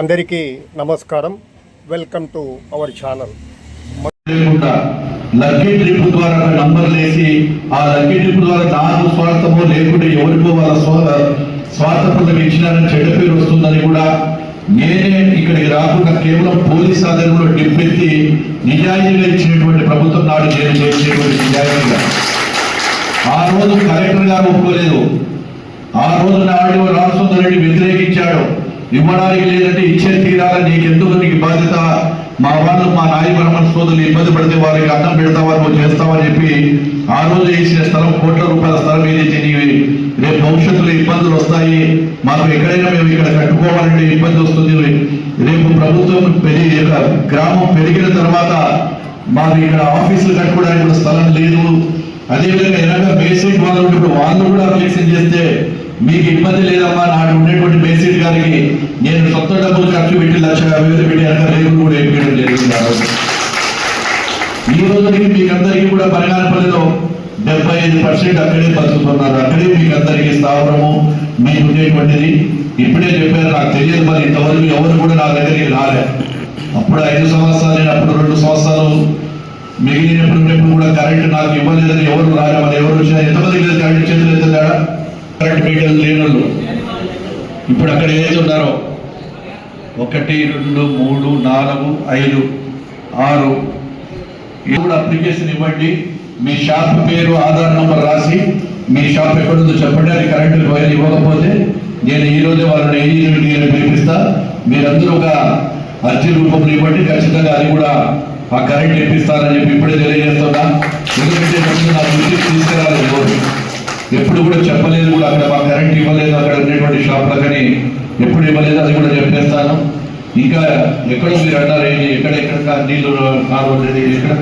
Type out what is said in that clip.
అందరికీ నమస్కారం. Welcome to our channel లేకుండా లక్కీ ట్రిప్ ద్వారా నంబర్ లేసి ఆ లక్కీ ట్రిప్ ద్వారా నాకు స్వార్థము లేకుంటే ఎవరికో వాళ్ళ స్వార్థ స్వార్థపరం ఇచ్చినారని చెడ్డ పేరు వస్తుందని కూడా నేనే ఇక్కడికి రాకుండా కేవలం పోలీస్ ఆధారంలో డిప్పెత్తి నిజాయితీగా ఇచ్చినటువంటి ప్రభుత్వం నాడు నేను చేసినటువంటి నిజాయితీగా. ఆ రోజు కలెక్టర్ గారు ఒప్పుకోలేదు. ఆ రోజు నాడు రామసుందర్ ఇవ్వడానికి లేదంటే ఇచ్చే తీరాలని నీకెందుకు? నీకు బాధ్యత? మా వాళ్ళు మా నాయ బ్రహ్మణ సోదరులు ఇబ్బంది పడితే వారికి అన్నం పెడతావా నువ్వు చేస్తావని చెప్పి ఆ రోజు వేసిన స్థలం కోట్ల రూపాయల స్థలం ఏదైతే నీవి రేపు భవిష్యత్తులో ఇబ్బందులు వస్తాయి మాకు ఎక్కడైనా మేము ఇక్కడ కట్టుకోవాలంటే ఇబ్బంది వస్తుంది. రేపు ప్రభుత్వం పెరిగి గ్రామం పెరిగిన తర్వాత మాకు ఇక్కడ ఆఫీసులు కట్టుకోవడానికి కూడా స్థలం లేదు. అదేవిధంగా ఎలాగ బేసిక్ వాళ్ళు వాళ్ళు కూడా అబ్జెక్షన్ చేస్తే మీకు ఇబ్బంది లేదమ్మా నాడు ఉండేటువంటి బేసిక్ గారికి నేను సొంత డబ్బులు ఖర్చు పెట్టి లక్ష యాభై వేలు పెట్టి వెనక రేపు కూడా వేయడం జరుగుతున్నారు రోజు. ఈ రోజుకి మీకు అందరికీ కూడా పరిణామపల్లిలో డెబ్బై ఐదు పర్సెంట్ అక్కడే బతుకుతున్నారు అక్కడే మీకు అందరికీ స్థావరము మీకు ఉండేటువంటిది ఇప్పుడే చెప్పారు నాకు తెలియదు మరి ఇంతవరకు ఎవరు కూడా నా దగ్గరికి రాలే. అప్పుడు ఐదు సంవత్సరాలు నేను అప్పుడు రెండు సంవత్సరాలు మిగిలినప్పుడు కూడా కరెంట్ నాకు ఇవ్వలేదని ఎవరు రాలే. మరి ఎవరు వచ్చినా ఎంతమంది లేదు? కరెంట్ చేతులు ఎత్తున్నాడా కరెంట్ మీటర్లు లేనోళ్ళు. ఇప్పుడు అక్కడ ఏదైతే ఉన్నారో ఒకటి రెండు మూడు నాలుగు ఐదు ఆరు ఇప్పుడు కూడా అప్లికేషన్ ఇవ్వండి. మీ షాప్ పేరు ఆధార్ నెంబర్ రాసి మీ షాప్ ఎక్కడుందో చెప్పండి. అది కరెంటు వైర్ ఇవ్వకపోతే నేను ఈరోజు వాళ్ళని ఏ నేను పిలిపిస్తా. మీరందరూ ఒక అర్జీ రూపంలో ఇవ్వండి. ఖచ్చితంగా అది కూడా ఆ కరెంట్ ఇప్పిస్తానని చెప్పి ఇప్పుడే తెలియజేస్తున్నా. ఎందుకంటే ముందు నా దృష్టికి తీసుకురాలేదు. ఎప్పుడు కూడా చెప్పలేదు కూడా అక్కడ మా కరెంట్ ఇవ్వలేదు అక్కడ ఉండేటువంటి షాప్లకని ఎప్పుడు ఇవ్వలేదు అది కూడా చెప్పేస్తాను. ఇంకా ఎక్కడో మీరు అన్నారు ఏంటి? ఎక్కడ నీళ్ళు కారు ఎక్కడ?